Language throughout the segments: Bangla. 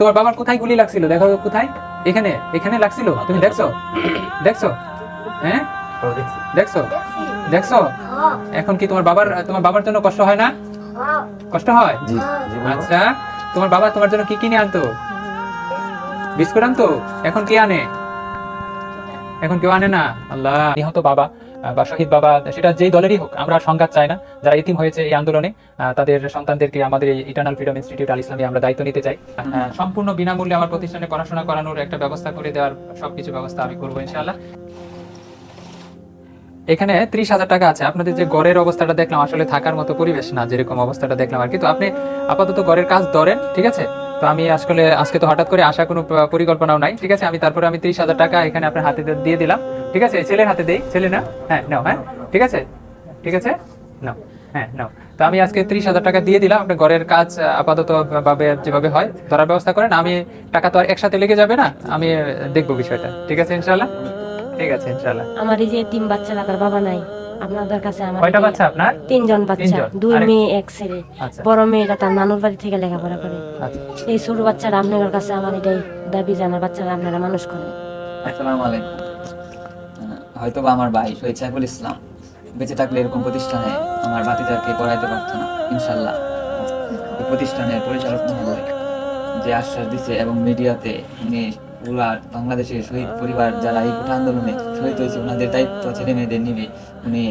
তোমার বাবার কোথায় গুলি লাগছিল? দেখো কোথায়? এখানে এখানে লাগছিল? তুমি দেখছ? দেখছ? হ্যাঁ? দেখছ? দেখছ? এখন কি তোমার বাবার তোমার বাবার জন্য কষ্ট হয় না? কষ্ট হয়। আচ্ছা তোমার বাবা তোমার জন্য কি কিনে আনতো? বিস্কুট আনতো? এখন কে আনে? এখন কেউ আনে না? আল্লাহ নিহত বাবা। বা শহীদ বাবা সেটা যেই দলেরই হোক আমরা সংঘাত চাই না। যারা ইতিম হয়েছে এই আন্দোলনে তাদের সন্তানদেরকে আমাদের এই ইটার্নাল ফ্রিডম ইনস্টিটিউট আল ইসলামে আমরা দায়িত্ব নিতে চাই। সম্পূর্ণ বিনামূল্যে আমার প্রতিষ্ঠানে পড়াশোনা করানোর একটা ব্যবস্থা করে দেওয়ার সবকিছু ব্যবস্থা আমি করব ইনশাআল্লাহ। এখানে ত্রিশ হাজার টাকা আছে। আপনাদের যে গড়ের অবস্থাটা দেখলাম আসলে থাকার মতো পরিবেশ না যেরকম অবস্থাটা দেখলাম আর কি। তো আপনি আপাতত গড়ের কাজ ধরেন ঠিক আছে? তো আমি আসলে, আজকে তো হঠাৎ করে আসা কোনো পরিকল্পনাও নাই, ঠিক আছে? আমি তারপরে আমি ত্রিশ হাজার টাকা এখানে আপনার হাতে দিয়ে- দিলাম, ঠিক আছে? ছেলের হাতে দেই, ছেলে না? হ্যাঁ নাও হ্যাঁ? ঠিক আছে? ঠিক আছে? নাও হ্যাঁ নাও। তো আমি আজকে ত্রিশ হাজার টাকা দিয়ে দিলাম আপনি ঘরের কাজ আপাতত ভাবে, যেভাবে হয়, ধরার ব্যবস্থা করেন। আমি টাকা তো আর একসাথে লেগে যাবে না, আমি দেখব বিষয়টা, ঠিক আছে ইনশাল্লাহ ঠিক আছে ইনশাল্লাহ আমার এই যে তিন বাচ্চা তার বাবা নাই। আপনাদের কাছে আমার কয়টা বাচ্চা আপনার? তিনজন বাচ্চা? দুই মেয়ে এক ছেলে। আচ্ছা। বড় মেয়েটা তার নানুর বাড়ি থেকে লেখাপড়া করে। আচ্ছা। এই ছোট বাচ্চারা আপনাদের কাছে আমার এটাই দাবি জানার বাচ্চারা আপনারা মানুষ করেন আসসালামু আলাইকুম। হয়তো বা আমার ভাই শহীদ সাইফুল ইসলাম বেঁচে থাকলে এরকম প্রতিষ্ঠানে আমার বাতিজারকে পড়াইতে পারতো না ইনশাল্লাহ প্রতিষ্ঠানের পরিচালক মহোদয় যে আশ্বাস দিচ্ছে এবং মিডিয়াতে উনি বাংলাদেশের শহীদ পরিবার যারা এই কোটা আন্দোলনে শহীদ হয়েছে, ওনাদের দায়িত্ব ছেলে মেয়েদের নিবে। উনি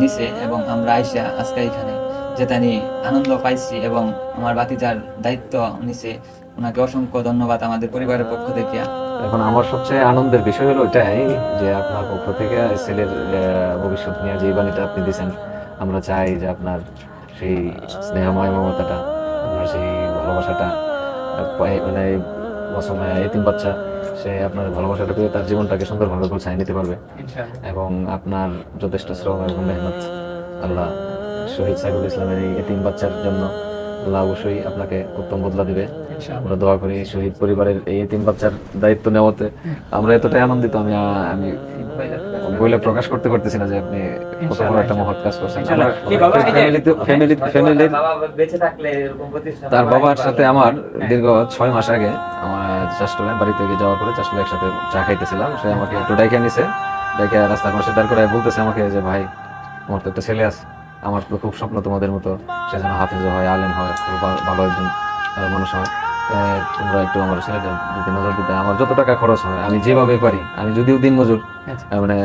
নিছে এবং আমরা আইসা আজকে এখানে। যেটা নিয়ে আনন্দ পাইছি এবং আমার বাতিজার দায়িত্ব নিছে। ওনাকে অসংখ্য ধন্যবাদ আমাদের পরিবারের পক্ষ থেকে। এখন আমার সবচেয়ে আনন্দের বিষয় হলো এটাই যে আপনার পক্ষ থেকে ছেলের ভবিষ্যৎ নিয়ে যে বাণীটা আপনি দিয়েছেন, আমরা চাই যে আপনার সেই স্নেহময় মমতাটা, আপনার সেই ভালোবাসাটা মানে এতিম বাচ্চা সে আপনার ভালোবাসাটা পেয়ে তার জীবনটাকে সুন্দরভাবে গোছায় নিতে পারবে। এবং আপনার যথেষ্ট শ্রম এবং মেহনত আল্লাহ শহীদ সাইফুল ইসলামের এই এতিম বাচ্চার জন্য আল্লাহ অবশ্যই আপনাকে উত্তম বদলা দিবে। আমরা দোয়া করি শহীদ পরিবারের এই তিন বাচ্চার দায়িত্ব নেওয়াতে। আমরা এতটাই আনন্দিত আমি আমি বলে প্রকাশ করতে পারতেছি না যে আপনি কত বড় একটা মহৎ কাজ করছেন। তার বাবার সাথে আমার দীর্ঘ ছয় মাস আগে আমার চাষটলে বাড়ি থেকে যাওয়ার পরে চাষটলে একসাথে চা খাইতেছিলাম। সে আমাকে একটু ডাইকে নিছে ডাইকে রাস্তার পাশে দাঁড় করে বলতেছে আমাকে যে ভাই আমার তো একটা ছেলে আছে আমার তো খুব স্বপ্ন তোমাদের মতো সে যেন হাফিজ হয় আলেম হয় খুব ভালো একজন মানুষ হয়। তোমরা একটু আমার ছেলেটা দিতে নজর দিতে আমার যত টাকা খরচ হয় আমি যেভাবে পারি আমি যদিও দিন মজুর আচ্ছা। মানে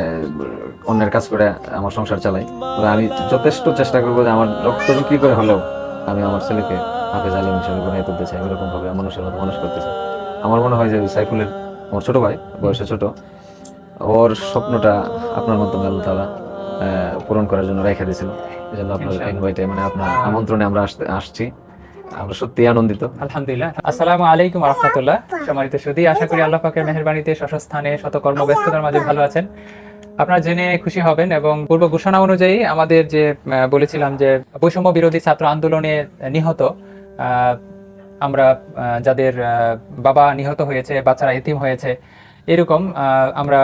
অন্যের কাজ করে আমার সংসার চালাই তবে আমি যথেষ্ট চেষ্টা করব যে আমার রক্ত বিক্রি করে হলেও আমি আমার ছেলেকে হাফেজ আলিম হিসেবে বানিয়ে তুলতে চাই এরকম ভাবে মানুষের মতো মানুষ করতে চাই। আমার মনে হয় যে সাইফুলের আমার ছোট ভাই বয়সে ছোট ওর স্বপ্নটা আপনার মাধ্যমে আল্লাহ আহ, পূরণ করার জন্য রেখে দিয়েছিল। এই জন্য আপনার ইনভাইটে মানে আপনার আমন্ত্রণে আমরা আসতে আসছি। আমরা সত্যি আনন্দিত। আলহামদুলিল্লাহ। আসসালামু আলাইকুম রহমতুল্লাহ। সম্মানিত সুদী আশা করি আল্লাহ পাকের মেহেরবানিতে স্বস্থানে শত কর্মব্যস্ততার মাঝে ভালো আছেন। আপনারা জেনে খুশি হবেন এবং পূর্ব ঘোষণা অনুযায়ী আমাদের যে বলেছিলাম যে বৈষম্য বিরোধী ছাত্র আন্দোলনে নিহত আহ, আমরা যাদের বাবা নিহত হয়েছে, বাচ্চারা এতিম হয়েছে, এরকম আমরা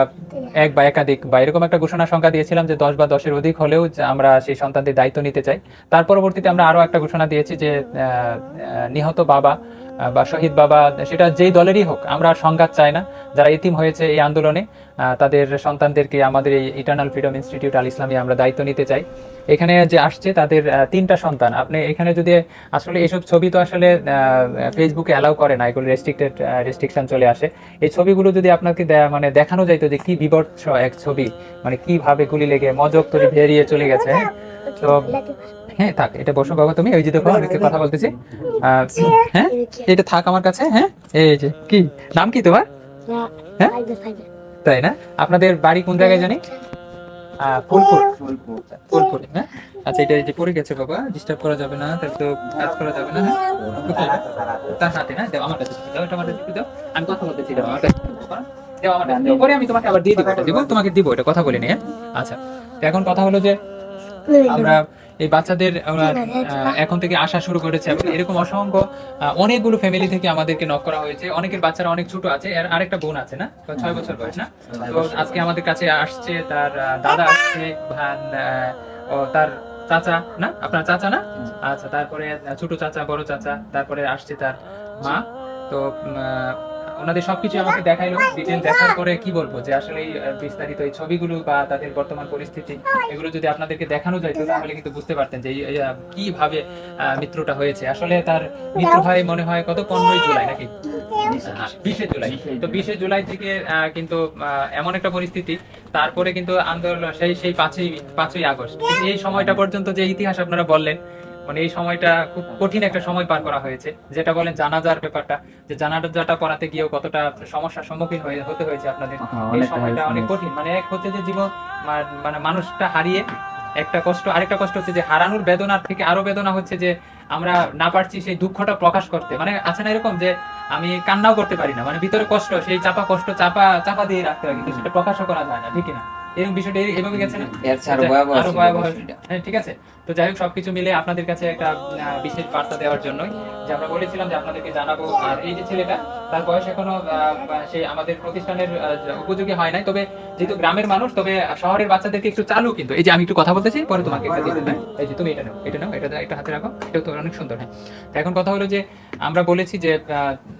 এক বা একাধিক বা এরকম একটা ঘোষণা সংখ্যা দিয়েছিলাম যে দশ বা দশের অধিক হলেও আমরা সেই সন্তানদের দায়িত্ব নিতে চাই। তার পরবর্তীতে আমরা আরও একটা ঘোষণা দিয়েছি যে নিহত বাবা বা শহীদ বাবা সেটা যেই দলেরই হোক আমরা সংঘাত চাই না। যারা ইতিম হয়েছে এই আন্দোলনে তাদের সন্তানদেরকে আমাদের এই ইটার্নাল ফ্রিডম ইনস্টিটিউট আল ইসলামে আমরা দায়িত্ব নিতে চাই। এখানে যে আসছে তাদের তিনটা সন্তান। আপনি এখানে যদি আসলে এইসব ছবি তো আসলে ফেসবুকে অ্যালাউ করে না এগুলো রেস্ট্রিক্টেড রেস্ট্রিকশন চলে আসে। এই ছবিগুলো যদি আপনাকে মানে দেখানো যাইতো যে কি বিবর্ষ এক ছবি মানে কীভাবে গুলি লেগে মজক তরি বেরিয়ে চলে গেছে হ্যাঁ? তো হ্যাঁ থাক এটা বসো বাবা তুমি ওই যে দেখো কথা বলতেছি। হ্যাঁ এটা থাক আমার কাছে হ্যাঁ? এই যে কি? নাম কি তোমার? হ্যাঁ? তাই না? আপনাদের বাড়ি কোন জায়গায় জানি? ফুলপুর। ফুলপুর হ্যাঁ? আচ্ছা এটা যে পড়ে গেছে বাবা ডিস্টার্ব করা যাবে না তার তো কাজ করা যাবে না হ্যাঁ? তার হাতে না দাও আমার কাছে দাও এটা আমার কাছে দাও। আমি কথা বলতেছি দাও আমার কাছে দাও আমার কাছে পরে আমি তোমাকে আবার দিয়ে দিব দিব? তোমাকে দিব এটা কথা বলিনি হ্যাঁ? আচ্ছা এখন কথা হলো যে আমরা এই বাচ্চাদের এখন থেকে আসা শুরু করেছে এবং এরকম অসংখ্য অনেকগুলো ফ্যামিলি থেকে আমাদেরকে নক করা হয়েছে। অনেকের বাচ্চারা অনেক ছোট আছে এর আরেকটা বোন আছে না? ছয় বছর বয়স না? তো আজকে আমাদের কাছে আসছে তার দাদা আসছে ভান আহ, ও তার চাচা না? আপনার চাচা না? আচ্ছা তারপরে ছোট চাচা বড় চাচা তারপরে আসছে তার মা। তো আহ, ওনাদের সবকিছু আমাকে দেখাইলো ডিটেল দেখার পরে কি বলব যে আসলে বিস্তারিত এই ছবিগুলো বা তাদের বর্তমান পরিস্থিতি এগুলো যদি আপনাদেরকে দেখানো যায় তাহলে কিন্তু বুঝতে পারতেন যে কীভাবে আহ, মৃত্যুটা হয়েছে। আসলে তার মৃত্যু হয় মনে হয় কত পনেরোই জুলাই নাকি? বিশে জুলাই। তো বিশে জুলাই থেকে কিন্তু এমন একটা পরিস্থিতি তারপরে কিন্তু আন্দোলন সেই সেই পাঁচই পাঁচই আগস্ট। এই সময়টা পর্যন্ত যে ইতিহাস আপনারা বললেন মানে এই সময়টা খুব কঠিন একটা সময় পার করা হয়েছে। যেটা বলেন জানাজার ব্যাপারটা যে জানাজাটা করাতে গিয়েও কতটা সমস্যার সম্মুখীন হয়ে হতে হয়েছে আপনাদের। হ্যাঁ, এই সময়টা অনেক অনেক। কঠিন। মানে এক হচ্ছে যে জীবন মানে মানুষটা হারিয়ে একটা কষ্ট আরেকটা কষ্ট হচ্ছে যে হারানোর বেদনার থেকে আরও বেদনা হচ্ছে যে আমরা না পারছি সেই দুঃখটা প্রকাশ করতে। মানে আছে না এরকম যে আমি কান্নাও করতে পারি না। মানে ভিতরে কষ্ট সেই চাপা কষ্ট চাপা চাপা দিয়ে রাখতে হয় কিন্তু সেটা প্রকাশও করা যায় না ঠিক না এরকম বিষয়টা এভাবে গেছে না? এর চেয়ে ভয়াবহ আরও ভয়াবহ হ্যাঁ ঠিক আছে। তো যাই হোক সবকিছু মিলে আপনাদের কাছে একটা বিশেষ বার্তা দেওয়ার জন্যই যে আমরা বলেছিলাম যে আপনাদেরকে জানাব। আর এই যে ছেলেটা তার বয়স এখনও আহ, সে আমাদের প্রতিষ্ঠানের উপযোগী হয় নাই। তবে যেহেতু গ্রামের মানুষ তবে শহরের বাচ্চাদেরকে একটু চালু কিন্তু। এই যে আমি একটু কথা বলতেছি পরে তোমাকে একটা হ্যাঁ? এই যে তুমি এটা নাও এটা নাও এটা একটা হাতে রাখো। এটাও তো অনেক সুন্দর হ্যাঁ। এখন কথা হলো যে আমরা বলেছি যে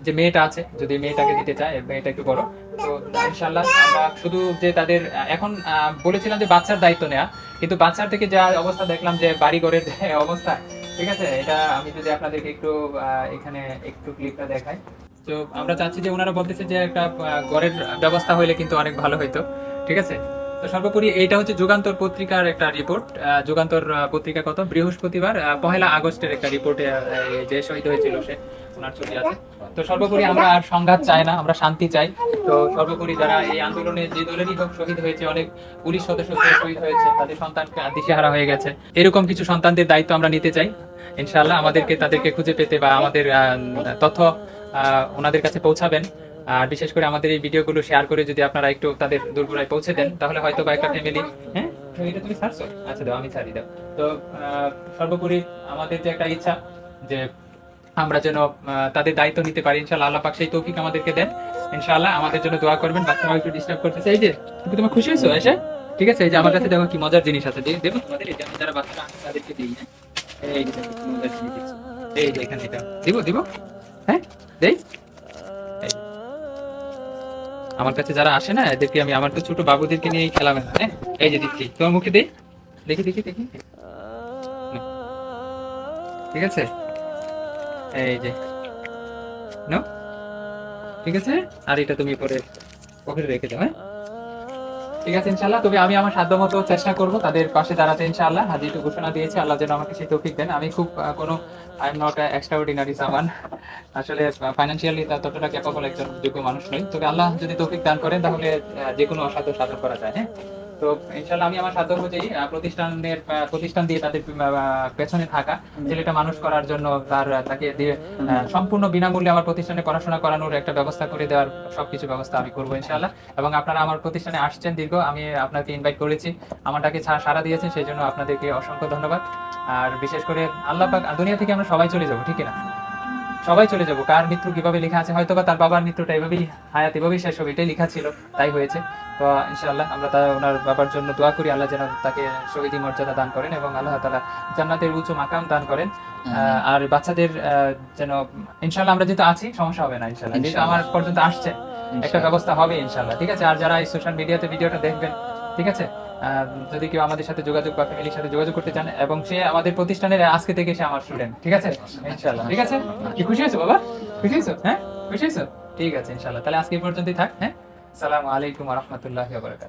যে মেয়েটা আছে যদি মেয়েটাকে দিতে চায় মেয়েটা একটু বড়। তো ইনশাল্লাহ আমরা শুধু যে তাদের এখন বলেছিলাম যে বাচ্চার দায়িত্ব নেওয়া কিন্তু বাচ্চার থেকে যা অবস্থা দেখলাম যে বাড়ি ঘরের অবস্থা ঠিক আছে? এটা আমি যদি আপনাদেরকে একটু এখানে একটু ক্লিপটা দেখাই। তো আমরা চাচ্ছি যে ওনারা বলতেছে যে একটা ঘরের ব্যবস্থা হইলে কিন্তু অনেক ভালো হইতো। ঠিক আছে? তো সর্বোপরি এইটা হচ্ছে যুগান্তর পত্রিকার একটা রিপোর্ট যুগান্তর পত্রিকা কত? বৃহস্পতিবার পহেলা আগস্টের একটা রিপোর্টে যে শহীদ হয়েছিল সে, ওনার ছবি আছে। তো সর্বোপরি আমরা আর সংঘাত চাই না, আমরা শান্তি চাই। তো সর্বোপরি যারা এই আন্দোলনে যে দলেরই হোক, শহীদ হয়েছে, অনেক পুলিশ সদস্য শহীদ হয়েছে, তাদের সন্তান দিশেহারা হয়ে গেছে। এরকম কিছু সন্তানদের দায়িত্ব আমরা নিতে চাই। ইনশাআল্লাহ আমাদেরকে, তাদেরকে খুঁজে পেতে বা আমাদের তথ্য ওনাদের কাছে পৌঁছাবেন। আর বিশেষ করে আমাদের এই ভিডিওগুলো শেয়ার করে যদি আপনারা একটু তাদের দূরগুড়ায় পৌঁছে দেন, তাহলে হয়তো বা একটা ফ্যামিলি হ্যাঁ? তুমি ছাড়ছো? আচ্ছা দাও, আমি ছাড়ি, দাও। তো সর্বোপরি আমাদের যে একটা ইচ্ছা যে আমরা যেন তাদের দায়িত্ব নিতে পারি ইনশাআল্লাহ আল্লাহ পাক সেই তৌফিক আমাদেরকে দেন। ইনশাআল্লাহ আমাদের জন্য দোয়া করবেন। বাচ্চারা একটু ডিস্টার্ব করতেছে। এই যে, তুমি তোমার খুশি হয়েছো, এসে? ঠিক আছে, এই যে আমার কাছে দেখো কি মজার জিনিস আছে। দেবো তোমাদের এই যারা বাচ্চারা আছে তাদেরকে দিই হ্যাঁ? এই যে মজার জিনিস এই যে এখানে এটা। দিব দিব? হ্যাঁ? দেই। আমার কাছে যারা আসে না এদেরকে আমি আমার তো ছোট বাবুদেরকে নিয়ে খেলা মেলা হ্যাঁ? এই যে দিচ্ছি তোমার মুখে দেই? দেখি দেখি দেখি। ঠিক আছে? এই যে। নাও ঠিক আছে? আর এটা তুমি পরে পকেটে রেখে দাও হ্যাঁ? ঠিক আছে ইনশাল্লাহ তবে আমি আমার সাধ্য মতো চেষ্টা করব তাদের পাশে দাঁড়াতে ইনশাআল্লাহ। হাজি একটু ঘোষণা দিয়েছে আল্লাহ যেন আমাকে সেই তৌফিক দেন। আমি খুব কোনো I am not extraordinary সামান আসলে ফাইন্যান্সিয়ালি ততটা ক্যাপাবল একজন যোগ্য মানুষ নই। তবে আল্লাহ যদি তৌফিক দান করেন, তাহলে যে কোনো অসাধ্য সাধন করা যায় হ্যাঁ? তো ইনশাল্লাহ আমি আমার সাধ্য অনুযায়ী প্রতিষ্ঠানের প্রতিষ্ঠান দিয়ে তাদের পেছনে থাকা ছেলেটা মানুষ করার জন্য তার তাকে দিয়ে সম্পূর্ণ বিনামূল্যে আমার প্রতিষ্ঠানে পড়াশোনা করানোর একটা ব্যবস্থা করে দেওয়ার সবকিছু ব্যবস্থা আমি করব ইনশাল্লাহ এবং আপনারা আমার প্রতিষ্ঠানে আসছেন দীর্ঘ আমি আপনাকে ইনভাইট করেছি। আমারটাকে সাড়া দিয়েছেন সেই জন্য আপনাদেরকে অসংখ্য ধন্যবাদ। আর বিশেষ করে আল্লাহ পাক দুনিয়া থেকে আমরা সবাই চলে যাব ঠিক না? সবাই চলে যাব। কার মৃত্যু কীভাবে লেখা আছে হয়তো বা তার বাবার মৃত্যুটা এভাবেই হায়াত এভাবেই শেষ হবে এটাই লেখা ছিল তাই হয়েছে। তো ইনশাআল্লাহ আমরা তার ওনার বাবার জন্য দোয়া করি আল্লাহ যেন তাকে শহীদি মর্যাদা দান করেন এবং আল্লাহ তালা জান্নাতের উঁচু মাকাম দান করেন। আহ, আর বাচ্চাদের আহ, যেন ইনশাআল্লাহ আমরা যেহেতু আছি সমস্যা হবে না ইনশাআল্লাহ। যেহেতু আমার পর্যন্ত আসছে একটা ব্যবস্থা হবে ইনশাআল্লাহ। ঠিক আছে আর যারা এই সোশ্যাল মিডিয়াতে ভিডিওটা দেখবেন ঠিক আছে? যদি কেউ আমাদের সাথে যোগাযোগ বা ফ্যামিলির সাথে যোগাযোগ করতে চান এবং সে আমাদের প্রতিষ্ঠানের আজকে থেকে সে আমার স্টুডেন্ট ঠিক আছে? ইনশাল্লাহ ঠিক আছে? কি খুশি হয়েছো বাবা? খুশি হয়েছো? হ্যাঁ? খুশি হয়েছো? ঠিক আছে ইনশাল্লাহ তাহলে আজকে পর্যন্তই থাক হ্যাঁ? সালাম আলাইকুম রহমতুল্লাহ বারকাত